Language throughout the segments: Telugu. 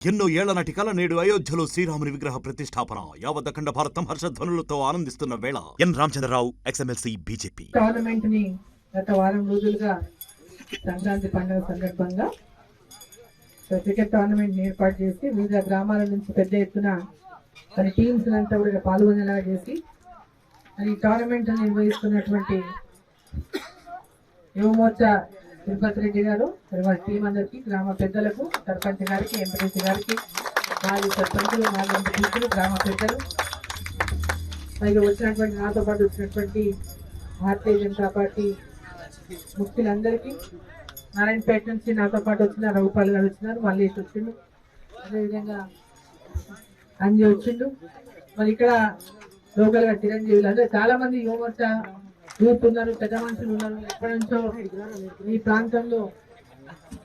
ఎన్నో ఏళ్ళ నాటి కల నేడు అయోధ్యలో శ్రీరాముని విగ్రహ ప్రతిష్టాపన. యావత్ అఖండ భారతం హర్షధ్వనులతో ఆనందిస్తున్న వేళ ఎన్. రామచంద్రరావు ఎక్స్ఎంఎల్సీ బీజేపీ పార్లమెంట్ని గత వారం రోజులుగా సంక్రాంతి పండుగ సందర్భంగా క్రికెట్ టోర్నమెంట్ని ఏర్పాటు చేసి వివిధ గ్రామాల నుంచి పెద్ద ఎత్తున తన టీమ్స్ అంతా కూడా పాల్గొనేలా చేసి ఈ టోర్నమెంట్ నిర్వహిస్తున్నటువంటి యువమోర్చా తిరుపతి రెడ్డి గారు తర్వాత టీం అందరికి గ్రామ పెద్దలకు సర్పంచ్ గారికి ఎంపీసీ గారికి మాజీ సర్పంచులు మాజీ ఎంపీసీలు గ్రామ పెద్దలు. పైగా వచ్చినటువంటి నాతో పాటు వచ్చినటువంటి భారతీయ జనతా పార్టీ ముఖ్యులందరికీ నారాయణపేట నుంచి నాతో పాటు వచ్చిన రఘుపాల్ గారు వచ్చినారు మళ్ళీ వచ్చిండు. అదేవిధంగా అంజి వచ్చిండు. మరి ఇక్కడ లోకల్గా చిరంజీవులు అంటే చాలామంది యువమోర్చా యూత్ ఉన్నారు పెద్ద మనుషులు ఉన్నారు. ఎప్పటి నుంచో ఈ ప్రాంతంలో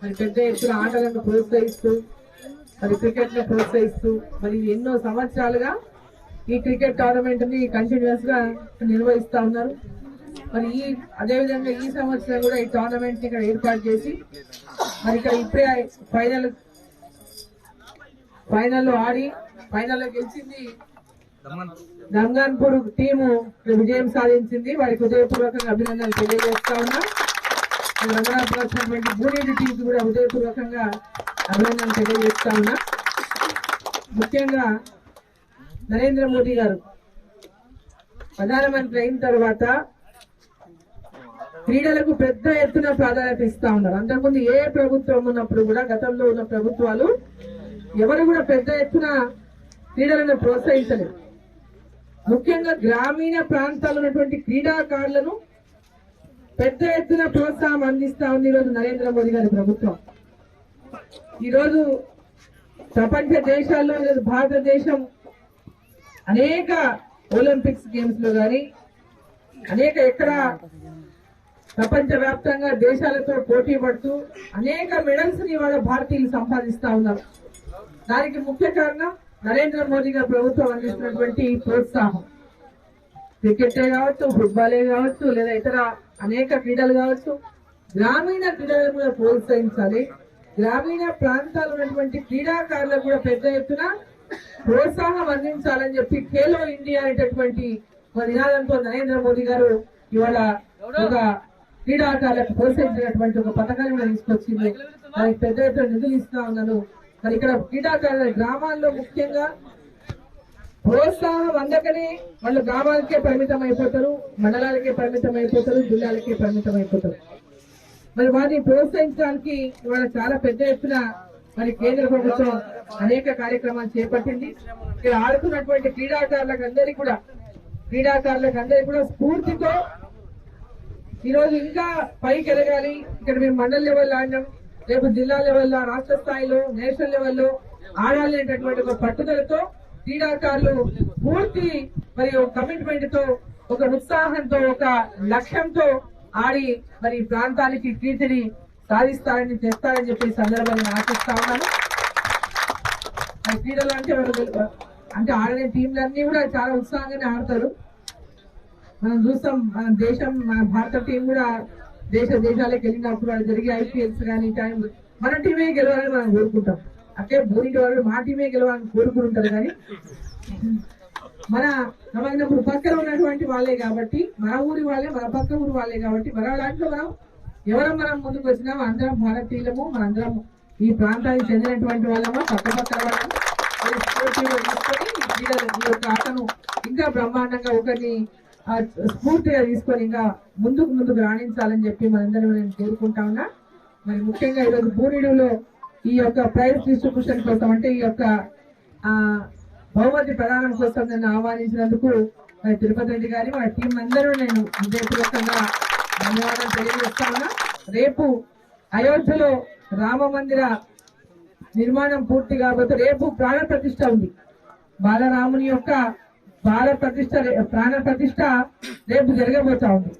మరి పెద్ద ఎత్తున ఆటలను ప్రోత్సహిస్తూ మరి క్రికెట్ను ప్రోత్సహిస్తూ మరి ఎన్నో సంవత్సరాలుగా ఈ క్రికెట్ టోర్నమెంట్ని కంటిన్యూస్గా నిర్వహిస్తా ఉన్నారు. మరి ఈ అదేవిధంగా ఈ సంవత్సరం కూడా ఈ టోర్నమెంట్ని ఇక్కడ ఏర్పాటు చేసి మరి ఇక్కడ ఇప్పుడే ఫైనల్ ఫైనల్ ఆడి ఫైనల్లో గెలిచింది గంగాన్పూర్ టీము విజయం సాధించింది. వారికి హృదయపూర్వకంగా అభినందనలు తెలియజేస్తా ఉన్నా. రంగనాథ్ వచ్చినటువంటి బూనేటి కూడా హృదయపూర్వకంగా అభినందనలు తెలియజేస్తా ఉన్నా. ముఖ్యంగా నరేంద్ర మోదీ గారు ప్రధానమంత్రి అయిన తర్వాత క్రీడలకు పెద్ద ఎత్తున ప్రాధాన్యత ఇస్తా ఉన్నారు. అంతకుముందు ఏ ప్రభుత్వం ఉన్నప్పుడు కూడా గతంలో ఉన్న ప్రభుత్వాలు ఎవరు కూడా పెద్ద ఎత్తున క్రీడలను ప్రోత్సహించలేదు. ముఖ్యంగా గ్రామీణ ప్రాంతాల్లో ఉన్నటువంటి క్రీడాకారులను పెద్ద ఎత్తున ప్రోత్సాహం అందిస్తా ఉంది ఈరోజు నరేంద్ర మోదీ గారి ప్రభుత్వం. ఈరోజు ప్రపంచ దేశాల్లో ఈరోజు భారతదేశం అనేక ఒలింపిక్స్ గేమ్స్లో గాని అనేక ఎక్కడ ప్రపంచ వ్యాప్తంగా దేశాలతో పోటీ పడుతూ అనేక మెడల్స్ని ఇవాళ భారతీయులు సంపాదిస్తా ఉన్నారు. దానికి ముఖ్య కారణం నరేంద్ర మోదీ గారి ప్రభుత్వం అందిస్తున్నటువంటి ప్రోత్సాహం. క్రికెటే కావచ్చు ఫుట్బాలే కావచ్చు లేదా ఇతర అనేక క్రీడలు కావచ్చు గ్రామీణ క్రీడలను కూడా ప్రోత్సహించాలి. గ్రామీణ ప్రాంతాలు ఉన్నటువంటి క్రీడాకారులకు కూడా పెద్ద ఎత్తున ప్రోత్సాహం అందించాలని చెప్పి ఖేలో ఇండియా అనేటటువంటి ఒక నినాదంతో నరేంద్ర మోదీ గారు ఇవాళ ఒక క్రీడాకారులకు ప్రోత్సహించినటువంటి ఒక పథకాన్ని కూడా తీసుకొచ్చింది. దానికి పెద్ద ఎత్తున నిధులు ఇస్తా ఉన్నాను. మరి ఇక్కడ క్రీడాకారుల గ్రామాల్లో ముఖ్యంగా ప్రోత్సాహం అందకనే వాళ్ళు గ్రామాలకే పరిమితం అయిపోతారు మండలాలకే పరిమితం అయిపోతారు జిల్లాలకే పరిమితం అయిపోతారు. మరి వారిని ప్రోత్సహించడానికి ఇవాళ చాలా పెద్ద ఎత్తున మరి కేంద్ర ప్రభుత్వం అనేక కార్యక్రమాలు చేపట్టింది. ఇక్కడ ఆడుతున్నటువంటి క్రీడాకారులకు అందరికీ కూడా క్రీడాకారులకు అందరికీ కూడా స్ఫూర్తితో ఈరోజు ఇంకా పైకి ఎదగాలి ఇక్కడ మేము మండలి లెవెల్ ఆడినాం. రేపు జిల్లా లెవెల్లో రాష్ట్ర స్థాయిలో నేషనల్ లెవెల్లో ఆడాలి అనేటటువంటి ఒక పట్టుదలతో క్రీడాకారులు పూర్తి మరి కమిట్మెంట్తో ఒక ఉత్సాహంతో ఒక లక్ష్యంతో ఆడి మరి ప్రాంతానికి కీర్తిని సాధిస్తారని తెస్తారని చెప్పి సందర్భాన్ని ఆశిస్తా ఉన్నాను. క్రీడలు అంటే అంటే ఆడనే టీంలన్నీ కూడా చాలా ఉత్సాహంగానే ఆడతారు. మనం చూస్తాం మన దేశం మన భారత టీం కూడా దేశ దేశాలకు వెళ్ళినప్పుడు వాళ్ళు జరిగే ఐపీఎల్స్ కానీ టైం మన టీమే గెలవాలని మనం కోరుకుంటాం. అంటే బోరింటి వాళ్ళు మా టీమే గెలవాలని కోరుకుంటారు కానీ మన మనప్పుడు పక్కన ఉన్నటువంటి వాళ్ళే కాబట్టి మన ఊరి వాళ్ళే మన పక్క ఊరి వాళ్ళే కాబట్టి మన దాంట్లో మనం ఎవరం మనం ముందుకు వచ్చినామో అందరం భారతీయులము మనందరం ఈ ప్రాంతానికి చెందినటువంటి వాళ్ళము పక్క పక్కన వాళ్ళము. తీసుకొని ఈ క్రీడలు ఈ యొక్క ఆటను ఇంకా బ్రహ్మాండంగా ఒకరిని స్ఫూర్తిగా తీసుకొని ఇంకా ముందుకు ముందుకు రాణించాలని చెప్పి మనందరం నేను కోరుకుంటా ఉన్నా. మరి ముఖ్యంగా ఈరోజు పూర్ణిడులో ఈ యొక్క ప్రైజ్ డిస్ట్రిబ్యూషన్ కోసం అంటే ఈ యొక్క బహుమతి ప్రదానం కోసం నన్ను ఆహ్వానించినందుకు మరి తిరుపతి రెడ్డి గారి మా టీం అందరూ నేను హృదయపూర్వకంగా ధన్యవాదాలు తెలియజేస్తా ఉన్నా. రేపు అయోధ్యలో రామ మందిర నిర్మాణం పూర్తి కాబట్టి రేపు ప్రాణ ప్రతిష్ట ఉంది. బాలరాముని యొక్క ప్రాణ ప్రతిష్ట రే- ప్రాణ ప్రతిష్ట రేపు జరగబోతా ఉంది.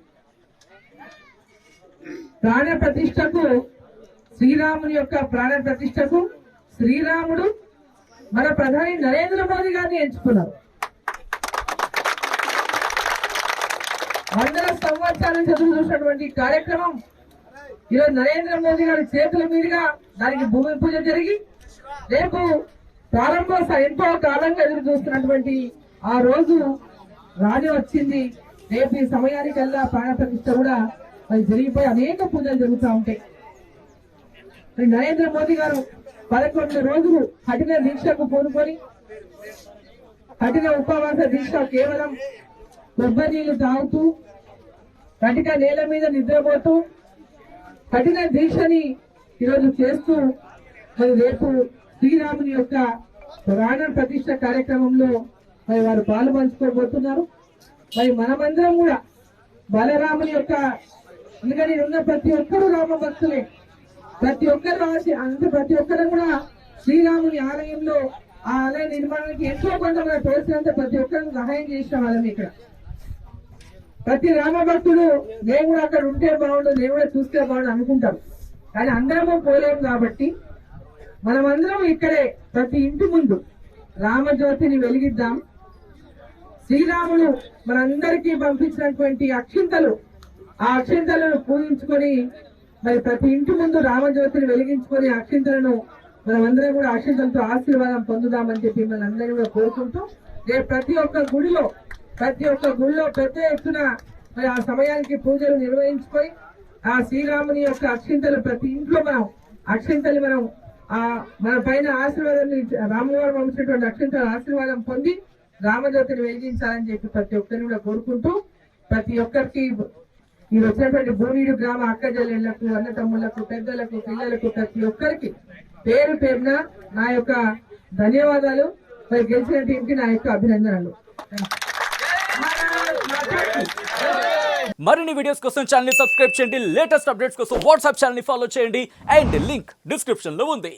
ప్రాణ ప్రతిష్టకు శ్రీరాముని యొక్క ప్రాణ ప్రతిష్టకు శ్రీరాముడు మన ప్రధాని నరేంద్ర మోదీ గారిని ఎంచుకున్నారు. వందల సంవత్సరాల నుంచి చూసినటువంటి కార్యక్రమం ఈరోజు నరేంద్ర మోదీ గారి చేతుల మీదుగా దానికి భూమి పూజ జరిగి రేపు ప్రారంభం ఎంతో కాలంగా ఎదురు చూస్తున్నటువంటి ఆ రోజు రాజు వచ్చింది. రేపు ఈ సమయానికల్లా ప్రాణప్రతిష్ట కూడా అది జరిగిపోయి అనేక పూజలు జరుగుతూ ఉంటాయి. నరేంద్ర మోదీ గారు పదకొండు రోజులు కఠిన దీక్షకు కోరుకొని కఠిన ఉపవాస దీక్ష కేవలం కొబ్బరి నీళ్ళు తాగుతూ కటిక నేల మీద నిద్రపోతూ కఠిన దీక్షని ఈరోజు చేస్తూ మరి రేపు శ్రీరాముని యొక్క ప్రాణ ప్రతిష్ట కార్యక్రమంలో మరి వారు పాలు పంచుకోబోతున్నారు. మరి మనమందరం కూడా బలరాముని యొక్క అందుకని ఉన్న ప్రతి ఒక్కరు రామ భక్తులే ప్రతి ఒక్కరు రాసి అందరూ ప్రతి ఒక్కరు కూడా శ్రీరాముని ఆలయంలో ఆ ఆలయ నిర్మాణానికి ఎంతో కొంత మన తోచినంత ప్రతి ఒక్కరు సహాయం చేసిన వాళ్ళని ఇక్కడ. ప్రతి రామ భక్తుడు నేను కూడా అక్కడ ఉంటే బాగుండు నేను కూడా చూస్తే బాగుండు అనుకుంటాం. కానీ అందరము పోలేము కాబట్టి మనమందరం ఇక్కడే ప్రతి ఇంటి ముందు రామజ్యోతిని వెలిగిద్దాం. శ్రీరాముడు మనందరికీ పంపించినటువంటి అక్షింతలు. ఆ అక్షింతలను పూజించుకొని మరి ప్రతి ఇంటి ముందు రామజ్యోతిని వెలిగించుకొని ఆ అక్షింతలను మనమందరం కూడా అక్షింతలతో ఆశీర్వాదం పొందుదామని చెప్పి మనందరం కూడా కోరుకుంటూ రేపు ప్రతి ఒక్క గుడిలో ప్రతి ఒక్క గుడిలో పెద్ద ఎత్తున మరి ఆ సమయానికి పూజలు నిర్వహించుకొని ఆ శ్రీరాముని యొక్క అక్షింతలు ప్రతి ఇంట్లో మనం అక్షింతలు మనం ఆ మన పైన ఆశీర్వాదం రామువారు పంపించినటువంటి అక్షింతల ఆశీర్వాదం పొంది రామజ్యోతిని వెలిగించాలని చెప్పి ప్రతి ఒక్కరిని కూడా కోరుకుంటూ ప్రతి ఒక్కరికి ఈ వచ్చినటువంటి భూనీడు గ్రామ అక్కజల్లెళ్ళకు అన్నతమ్ములకు పెద్దలకు పిల్లలకు ప్రతి ఒక్కరికి పేరు పేరున నా యొక్క ధన్యవాదాలు. మరి గెలిచిన టీంకి నా యొక్క అభినందనలు. మరిన్ని వీడియోస్ కోసం ఛానల్ని సబ్స్క్రైబ్ చేయండి. లేటెస్ట్ అప్డేట్స్ కోసం వాట్సాప్ ఛానల్ని ఫాలో చేయండి. అండ్ లింక్ డిస్క్రిప్షన్లో ఉంది.